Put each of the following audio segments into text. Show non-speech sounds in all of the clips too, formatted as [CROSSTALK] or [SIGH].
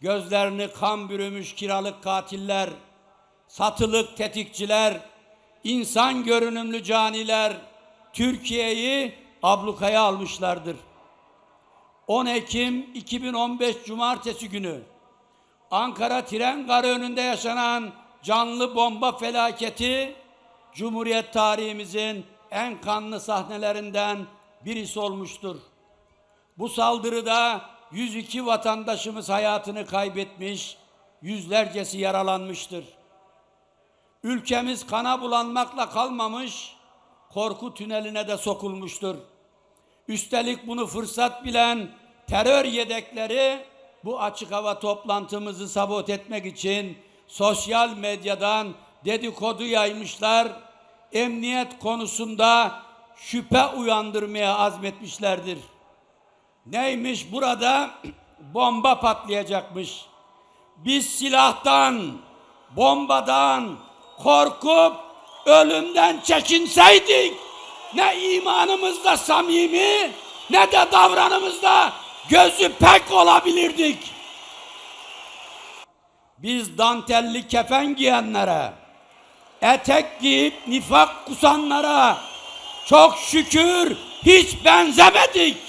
gözlerini kan bürümüş kiralık katiller, satılık tetikçiler, insan görünümlü caniler Türkiye'yi ablukaya almışlardır. 10 Ekim 2015 Cumartesi günü Ankara tren garı önünde yaşanan canlı bomba felaketi Cumhuriyet tarihimizin en kanlı sahnelerinden birisi olmuştur. Bu saldırıda 102 vatandaşımız hayatını kaybetmiş, yüzlercesi yaralanmıştır. Ülkemiz kana bulanmakla kalmamış, korku tüneline de sokulmuştur. Üstelik bunu fırsat bilen terör yedekleri bu açık hava toplantımızı sabot etmek için sosyal medyadan dedikodu yaymışlar. Emniyet konusunda şüphe uyandırmaya azmetmişlerdir. Neymiş burada? [CLEARS THROAT] Bomba patlayacakmış. Biz silahtan, bombadan korkup ölümden çekinseydik ne imanımızda samimi ne de davranımızda gözü pek olabilirdik. Biz dantelli kefen giyenlere, etek giyip nifak kusanlara çok şükür hiç benzemedik.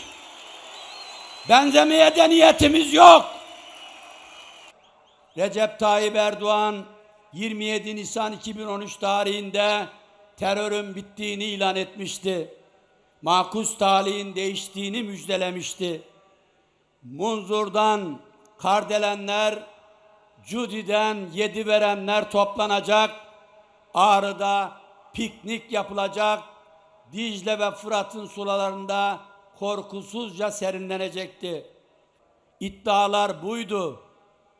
Benzemeye de niyetimiz yok. Recep Tayyip Erdoğan 27 Nisan 2013 tarihinde terörün bittiğini ilan etmişti. Makus talihin değiştiğini müjdelemişti. Munzur'dan Kardelenler, Cudi'den yedi verenler toplanacak. Ağrı'da piknik yapılacak. Dicle ve Fırat'ın sularında korkusuzca serinlenecekti. İddialar buydu.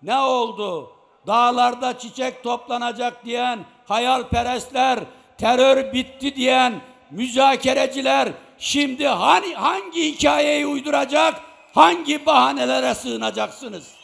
Ne oldu? Dağlarda çiçek toplanacak diyen hayalperestler, terör bitti diyen müzakereciler şimdi hani hangi hikayeyi uyduracak, hangi bahanelere sığınacaksınız?